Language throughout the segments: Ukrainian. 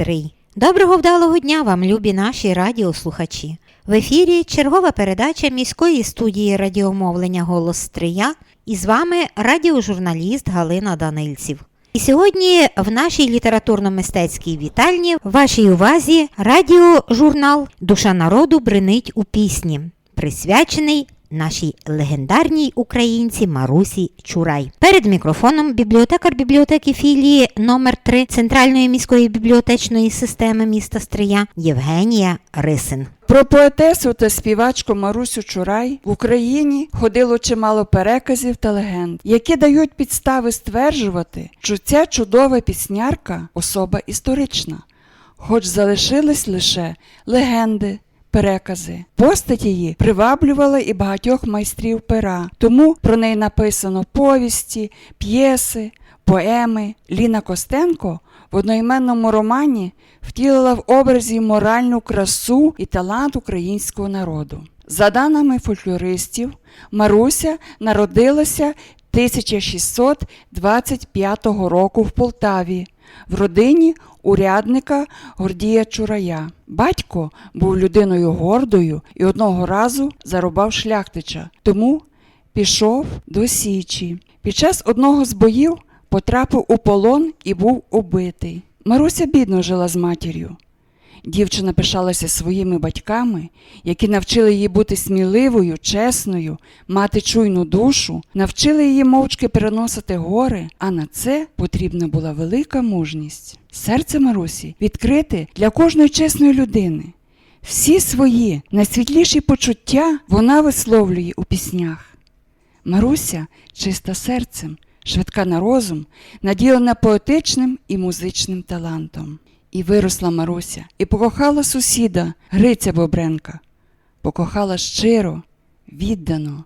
3. Доброго вдалого дня вам, любі наші радіослухачі! В ефірі чергова передача міської студії радіомовлення Голос Стрия і з вами радіожурналіст Галина Данильців. І сьогодні в нашій літературно-мистецькій вітальні в вашій увазі радіожурнал Душа народу бринить у пісні, присвячений нашій легендарній українці Марусі Чурай. Перед мікрофоном бібліотекар бібліотеки філії номер 3 Центральної міської бібліотечної системи міста Стрия Євгенія Рисин. Про поетесу та співачку Марусю Чурай в Україні ходило чимало переказів та легенд, які дають підстави стверджувати, що ця чудова піснярка особа історична, хоч залишились лише легенди. Перекази постать її приваблювала і багатьох майстрів пера, тому про неї написано повісті, п'єси, поеми. Ліна Костенко в одноіменному романі втілила в образі моральну красу і талант українського народу. За даними фольклористів, Маруся народилася 1625 року в Полтаві в родині урядника Гордія Чурая. Батько був людиною гордою і одного разу зарубав шляхтича, тому пішов до Січі. Під час одного з боїв потрапив у полон і був убитий. Маруся бідно жила з матір'ю. Дівчина пишалася своїми батьками, які навчили її бути сміливою, чесною, мати чуйну душу, навчили її мовчки переносити гори, а на це потрібна була велика мужність. Серце Марусі відкрите для кожної чесної людини. Всі свої найсвітліші почуття вона висловлює у піснях. Маруся чиста серцем, швидка на розум, наділена поетичним і музичним талантом. І виросла Маруся, і покохала сусіда Гриця Бобренка. Покохала щиро, віддано.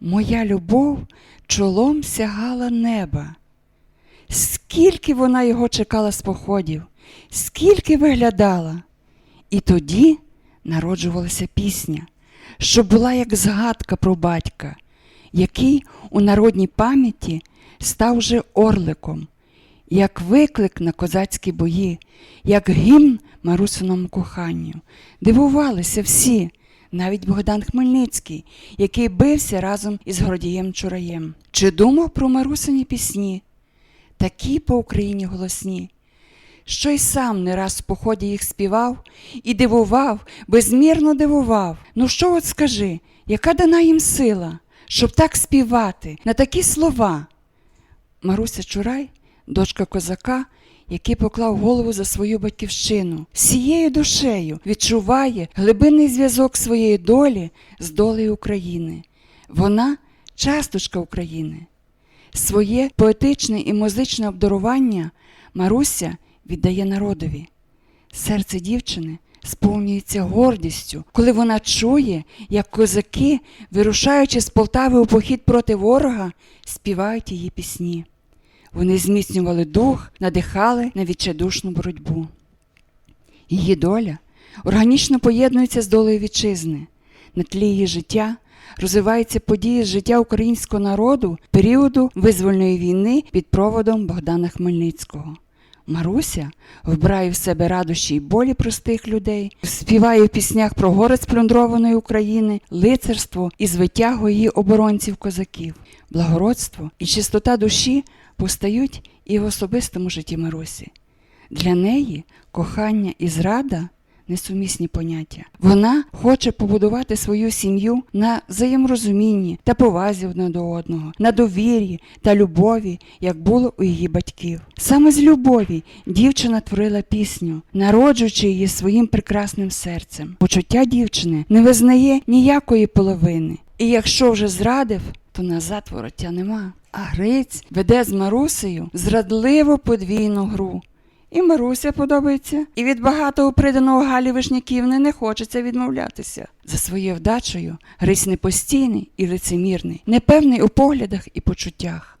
Моя любов чолом сягала неба. Скільки вона його чекала з походів, скільки виглядала. І тоді народжувалася пісня, що була як згадка про батька, який у народній пам'яті став вже орликом як виклик на козацькі бої, як гімн Марусиному коханню. Дивувалися всі, навіть Богдан Хмельницький, який бився разом із Гордієм Чураєм. Чи думав про Марусині пісні? Такі по Україні голосні, що й сам не раз в поході їх співав і дивував, безмірно дивував. Ну що от скажи, яка дана їм сила, щоб так співати, на такі слова? Маруся Чурай дочка козака, який поклав голову за свою батьківщину, всією душею відчуває глибинний зв'язок своєї долі з долею України. Вона часточка України. Своє поетичне і музичне обдарування Маруся віддає народові. Серце дівчини сповнюється гордістю, коли вона чує, як козаки, вирушаючи з Полтави у похід проти ворога, співають її пісні. Вони зміцнювали дух, надихали на відчайдушну боротьбу. Її доля органічно поєднується з долею вітчизни. На тлі її життя розвиваються події з життя українського народу періоду визвольної війни під проводом Богдана Хмельницького. Маруся вбирає в себе радощі й болі простих людей, співає в піснях про гори сплюндрованої України, лицарство і звитягу її оборонців козаків, благородство і чистота душі постають і в особистому житті Марусі. Для неї кохання і зрада несумісні поняття. Вона хоче побудувати свою сім'ю на взаєморозумінні та повазі одне до одного, на довір'ї та любові, як було у її батьків. Саме з любові дівчина творила пісню, народжуючи її своїм прекрасним серцем. Почуття дівчини не визнає ніякої половини. І якщо вже зрадив, то назад вороття нема. А Гриць веде з Марусею зрадливу подвійну гру. І Маруся подобається, і від багатого приданого Галі Вишняківни не хочеться відмовлятися. За своєю вдачею Гриць непостійний і лицемірний, непевний у поглядах і почуттях.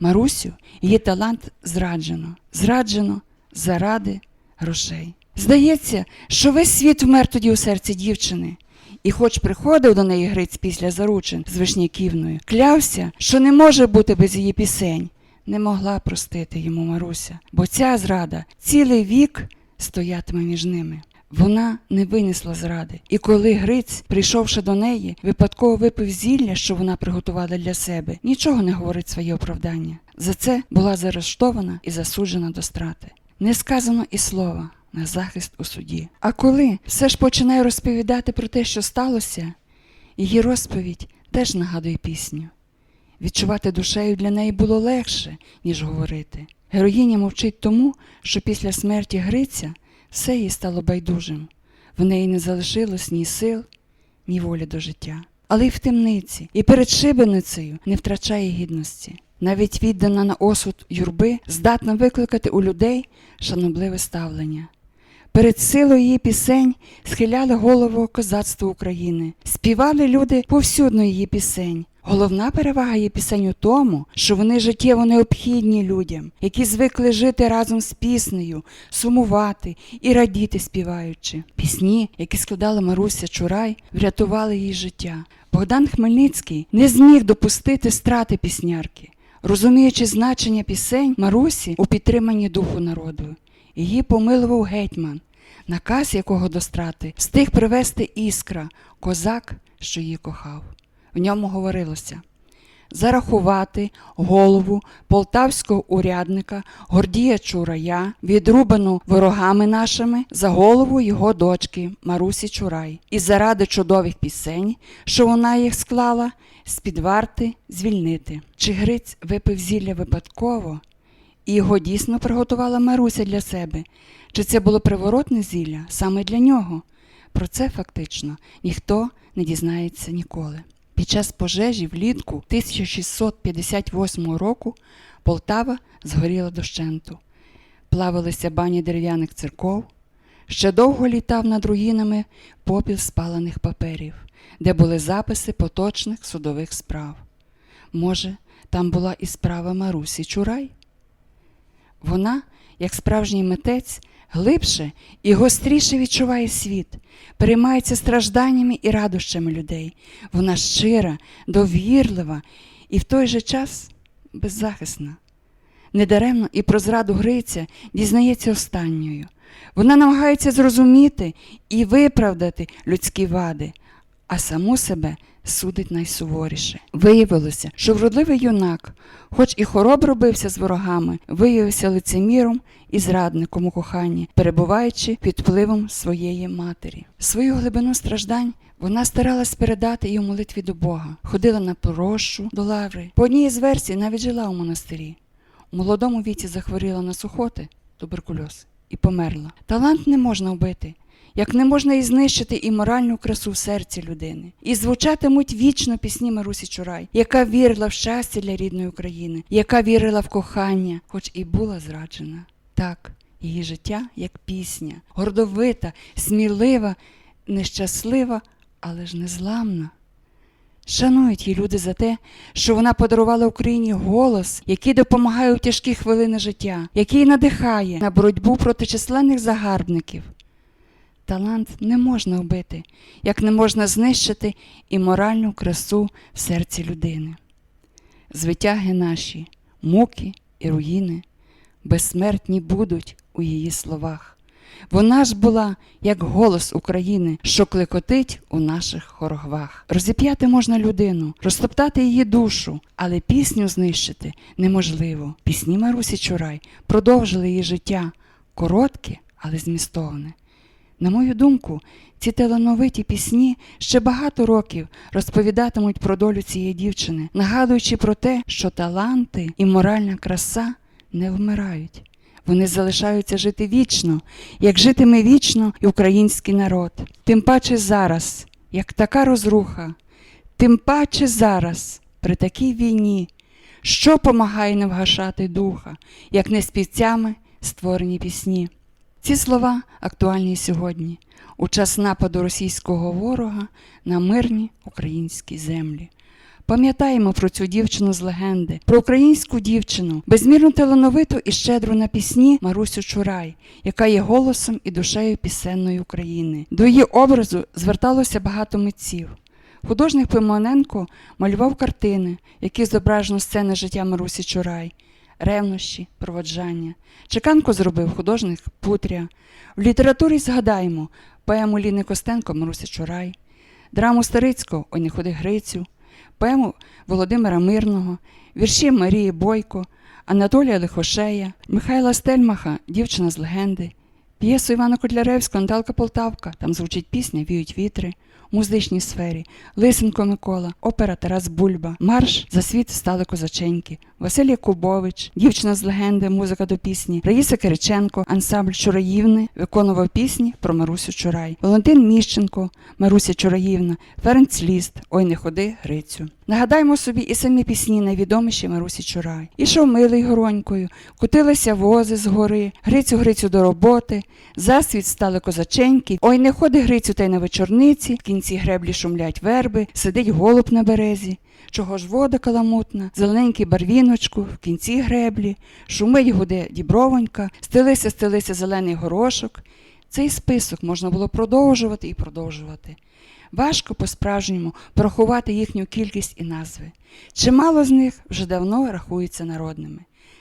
Марусю її талант зраджено, зраджено заради грошей. Здається, що весь світ вмер тоді у серці дівчини. І хоч приходив до неї Гриць після заручин з Вишняківною, клявся, що не може бути без її пісень. Не могла простити йому Маруся, бо ця зрада цілий вік стоятиме між ними. Вона не винесла зради, і коли Гриць, прийшовши до неї, випадково випив зілля, що вона приготувала для себе, нічого не говорить своє оправдання. За це була заарештована і засуджена до страти. Не сказано і слова на захист у суді. А коли все ж починає розповідати про те, що сталося, її розповідь теж нагадує пісню. Відчувати душею для неї було легше, ніж говорити. Героїня мовчить тому, що після смерті Гриця все їй стало байдужим. В неї не залишилось ні сил, ні волі до життя. Але й в темниці, і перед шибеницею не втрачає гідності. Навіть віддана на осуд юрби здатна викликати у людей шанобливе ставлення. Перед силою її пісень схиляли голову козацтву України, співали люди повсюдно її пісень. Головна перевага її пісень у тому, що вони життєво необхідні людям, які звикли жити разом з піснею, сумувати і радіти співаючи. Пісні, які складала Маруся Чурай, врятували їй життя. Богдан Хмельницький не зміг допустити страти піснярки, розуміючи значення пісень Марусі у підтриманні духу народу. Її помилував гетьман, наказ якого до страти встиг привести іскра, козак, що її кохав. В ньому говорилося зарахувати голову полтавського урядника Гордія Чурая, відрубану ворогами нашими за голову його дочки Марусі Чурай, і заради чудових пісень, що вона їх склала, з-під варти звільнити. Чи Гриць випив зілля випадково, і його дійсно приготувала Маруся для себе? Чи це було приворотне зілля саме для нього? Про це фактично ніхто не дізнається ніколи. Під час пожежі влітку 1658 року Полтава згоріла дощенту. Плавилися бані дерев'яних церков. Ще довго літав над руїнами попіл спалених паперів, де були записи поточних судових справ. Може, там була і справа Марусі Чурай? Вона, як справжній митець, глибше і гостріше відчуває світ, переймається стражданнями і радощами людей. Вона щира, довірлива і в той же час беззахисна. Недаремно і про зраду Гриця дізнається останньою. Вона намагається зрозуміти і виправдати людські вади, а саму себе судить найсуворіше. Виявилося, що вродливий юнак, хоч і хоробро бився з ворогами, виявився лицеміром і зрадником у коханні, перебуваючи під впливом своєї матері. Свою глибину страждань вона старалась передати і у молитві до Бога, ходила на прощу до лаври. По одній із версій навіть жила у монастирі. У молодому віці захворіла на сухоти, туберкульоз і померла. Талант не можна вбити, як не можна і знищити і моральну красу в серці людини. І звучатимуть вічно пісні Марусі Чурай, яка вірила в щастя для рідної України, яка вірила в кохання, хоч і була зраджена. Так, її життя як пісня, гордовита, смілива, нещаслива, але ж незламна. Шанують її люди за те, що вона подарувала Україні голос, який допомагає у тяжкі хвилини життя, який надихає на боротьбу проти численних загарбників. Талант не можна вбити, як не можна знищити і моральну красу в серці людини. Звитяги наші, муки і руїни, безсмертні будуть у її словах. Вона ж була як голос України, що клекотить у наших хорогвах. Розіп'яти можна людину, розтоптати її душу, але пісню знищити неможливо. Пісні Марусі Чурай продовжили її життя коротке, але змістовне. На мою думку, ці талановиті пісні ще багато років розповідатимуть про долю цієї дівчини, нагадуючи про те, що таланти і моральна краса не вмирають. Вони залишаються жити вічно, як житиме вічно і український народ. Тим паче зараз, як така розруха, тим паче зараз, при такій війні, що помагає не вгашати духа, як не співцями створені пісні. Ці слова актуальні сьогодні, у час нападу російського ворога на мирні українські землі. Пам'ятаємо про цю дівчину з легенди, про українську дівчину, безмірно талановиту і щедру на пісні Марусю Чурай, яка є голосом і душею пісенної України. До її образу зверталося багато митців. Художник Пимоненко малював картини, які зображено сцени життя Марусі Чурай, ревнощі, проводжання. Чеканко зробив художник Путря. В літературі згадаємо поему Ліни Костенко Маруся Чурай, драму Старицького Ой не ходи Грицю, поему Володимира Мирного, вірші Марії Бойко, Анатолія Лихошея, Михайла Стельмаха Дівчина з легенди, п'єсу Івана Котляревського Наталка Полтавка, там звучить пісня Віють вітри. У музичній сфері. Лисенко Микола, опера Тарас Бульба, марш за світ стали козаченьки, Василь Якубович, дівчина з легенди, музика до пісні, Раїса Кириченко, ансамбль Чураївни виконував пісні про Марусю Чурай, Валентин Міщенко, Маруся Чураївна, Ференц Ліст, Ой не ходи Грицю. Нагадаємо собі і самі пісні найвідоміші Марусі Чурай. Ішов милий горонькою, кутилися вози з гори, Грицю Грицю до роботи, засвіт стали козаченьки, ой не ходи Грицю та й на вечорниці, в кінці греблі шумлять верби, сидить голуб на березі. Чого ж вода каламутна, зелененький барвіночку, в кінці греблі, шумить гуде дібровонька, стелися, стелися зелений горошок. Цей список можна було продовжувати і продовжувати. Важко по-справжньому порахувати їхню кількість і назви. Чимало з них вже давно рахуються народними.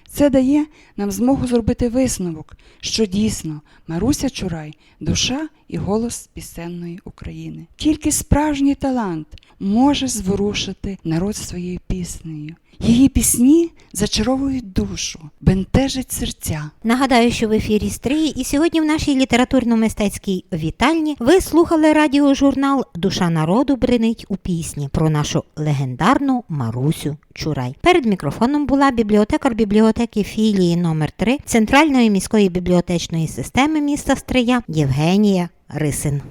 Це дає нам змогу зробити висновок, що дійсно Маруся Чурай душа і голос пісенної України. Тільки справжній талант може зворушити народ своєю піснею. Її пісні зачаровують душу, бентежать серця. Нагадаю, що в ефірі Стрії і сьогодні в нашій літературно-мистецькій вітальні ви слухали радіожурнал Душа народу бренить у пісні про нашу легендарну Марусю Чурай. Перед мікрофоном була бібліотекар бібліотеки філії номер 3 Центральної міської бібліотечної системи міста Стрия Євгенія Рисин.